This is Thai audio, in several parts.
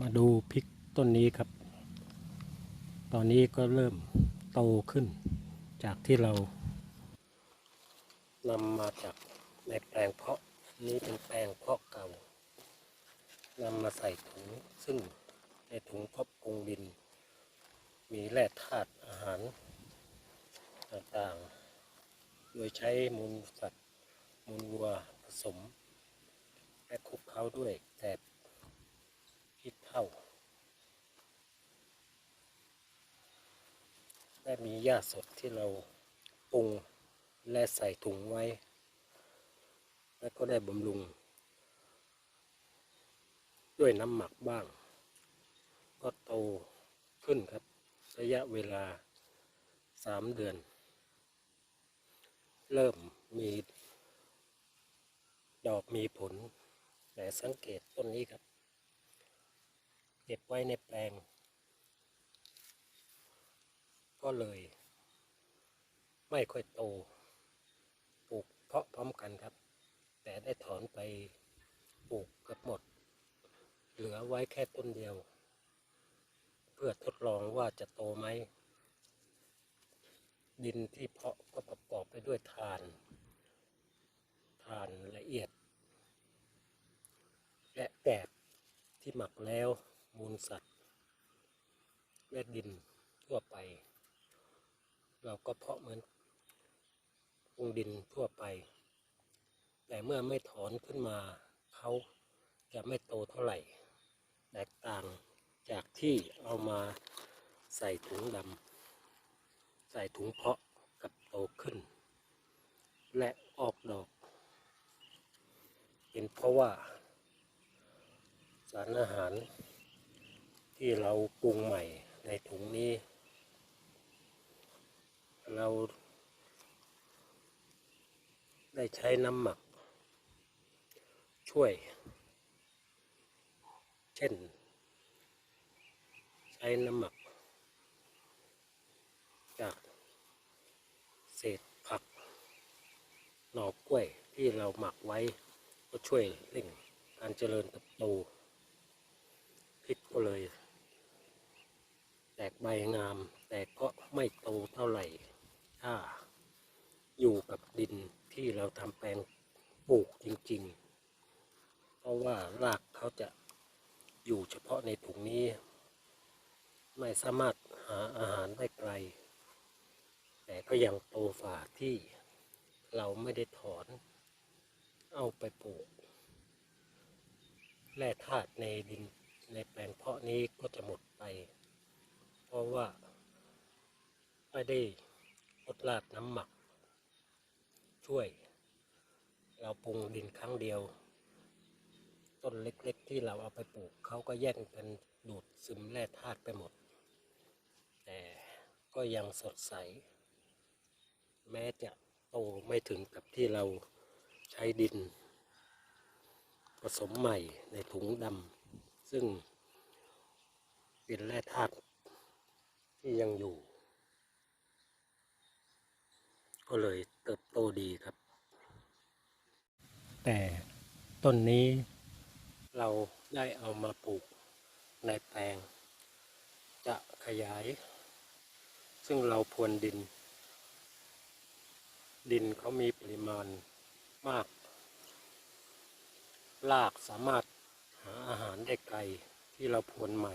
มาดูพริกต้นนี้ครับ ตอนนี้ก็เริ่มโตขึ้น จากที่เรานำมาจากในแปลงเพาะนี้เป็นแปลงเพาะเก่านำมาใส่ถุง ซึ่งในถุงเพาะปรุงดิน มีแร่ธาตุอาหารต่างๆ โดยใช้มูลสัตว์ มูลวัวผสมและคลุกเคล้าด้วยแก ลบขี้เถ้า และมีหญ้าสดที่เราปรุงและใส่ถุงไว้ และก็ได้บำรุง ด้วยน้ำหมักบ้าง ก็โตขึ้นครับ ระยะเวลาสามเดือน เริ่มมีดอกมีผล แต่สังเกตต้นนี้ครับ เก็บไว้ในแปลง ก็เลย ไม่ค่อยโตปลูกเพาะพร้อมกันครับ แต่ได้ถอนไปปลูกเกับหมด เหลือไว้แค่ต้นเดียว เพื่อทดลองว่าจะโตไหม ดินที่เพาะก็ประกอบไปด้วยถ่านถ่านละเอียด และแกบที่หมักแล้ว มูลสัตว์และดินทั่วไป เราก็เพาะเหมือนปรุงดินทั่วไป แต่เมื่อไม่ถอนขึ้นมา เขาจะไม่โตเท่าไหร่ แตกต่างจากที่เอามาใส่ถุงดำใส่ถุงเพาะกับโตขึ้น และออกดอกเป็นเพราะว่าสารอาหาร ที่เราปรุงใหม่ในถุงนี้ เราได้ใช้น้ำหมัก ช่วย เช่น ใช้น้ำหมัก จากเศษผัก หน่อกล้วยที่เราหมักไว้ก็ช่วยเร่งการเจริญเติบโตพริกก็เลย กใบงาม แต่ก็ไม่โตเท่าไหร่ถ้าอยู่กับดินที่เราทำแปลงปลูกจริง ๆ เพราะว่ารากเขาจะอยู่เฉพาะในถุงนี้ ไม่สามารถหาอาหารได้ไกล แต่ก็ยังโตฝ่าที่เราไม่ได้ถอน เอาไปปลูกแร่ธาตุในดินในแปลงเพาะนี้ก็จะหมดไป เพราะว่า ไม่ได้ลดราดน้ำหมัก ช่วย เราปรุงดินครั้งเดียว ต้นเล็กๆ ที่เราเอาไปปลูกเขาก็แย่งกันดูดซึมแร่ธาตุไปหมด แต่ก็ยังสดใส แม้จะโตไม่ถึงกับที่เราใช้ดิน ผสมใหม่ในถุงดำซึ่งเป็นแร่ธาตุที่ยังอยู่ ก็เลยเติบโตดีครับ แต่ต้นนี้เราได้เอามาปลูกในแปลง จะขยาย ซึ่งเราพรวนดิน ดินเขามีปริมาณมากรากสามารถหาอาหารได้ไกลที่เราพรวนใหม่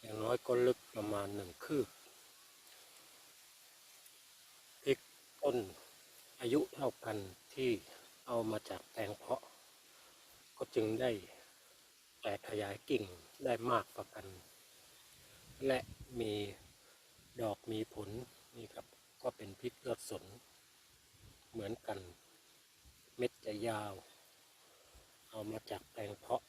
อย่างน้อยก็ลึกประมาณหนึ่งคืบพริก ต้นอายุเท่ากันที่เอามาจากแปลงเพาะ ก็จึงได้แตกขยายกิ่งได้มากกว่ากัน และมีดอกมีผลนี่ครับก็เป็นพริกยอดสน เหมือนกัน เม็ดจะยาว เอามาจากแปลงเพาะ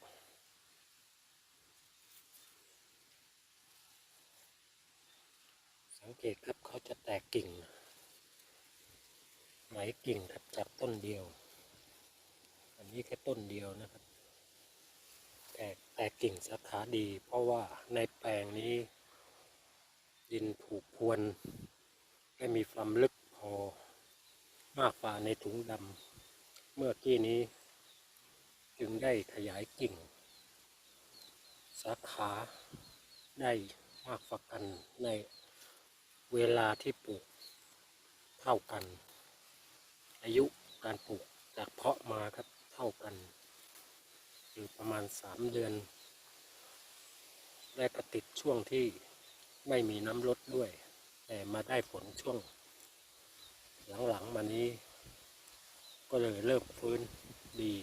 สังเกตครับเขาจะแตกกิ่ง หลกิ่งครับจากต้นเดียว อันนี้แค่ต้นเดียวนะครับ แตกแตกกิ่งสาขาดี เพราะว่าในแปลงนี้ ดินถูกพรวนและมีความลึกพอมากกว่าในถุงดำเมื่อกี้นี้ จึงได้ขยายกิ่ง สาขาได้มากกว่ากันในเวลาที่ปลูกเท่ากัน อายุการปลูกจากเพาะมาครับเท่ากัน อยู่ประมาณสามเดือน ได้กระติดช่วงที่ไม่มีน้ำลดด้วย แต่มาได้ฝนช่วง หลังๆมานี้ ก็เลยเริ่มฟื้นดี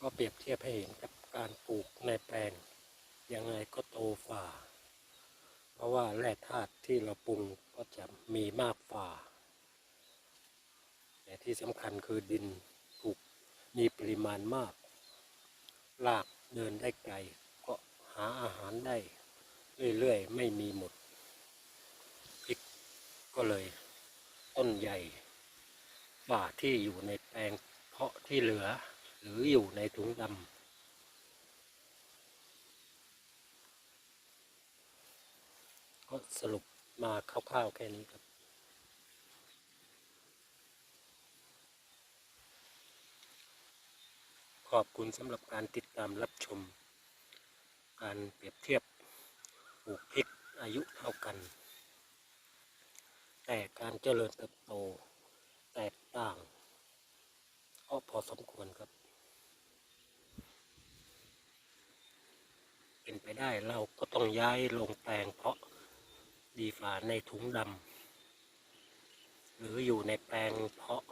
ก็เปรียบเทียบให้เห็นกับการปลูกในแปลง ยังไงก็โตฝ่า เพราะว่าแร่ธาตุที่เราปรุงก็จะมีมากฝ่า ที่สำคัญคือดินถูกมีปริมาณมากลากเดินได้ไกล ก็หาอาหารได้ เรื่อยๆ ไม่มีหมดพริกก็เลย ต้นใหญ่ฝ่าที่อยู่ในแปลงเพาะที่เหลือ หรืออยู่ในถุงดำก็สรุปมาคร่าวๆแค่นี้ครับ ขอบคุณสำหรับการติดตามรับชม การเปรียบเทียบปลูกพริกอายุเท่ากัน แต่การเจริญเติบโตแตกต่างก็พอสมควรครับ เป็นไปได้เราก็ต้องย้ายลงแปลงเพาะดีฝาในถุงดำหรืออยู่ในแปลงเพาะ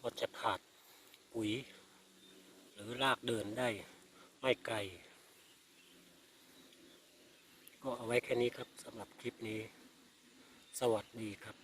ก็จะขาดปุ๋ยือลากเดินได้ไม่ไกล ก็เอาไว้แค่นี้ครับสำหรับคลิปนี้ สวัสดีครับ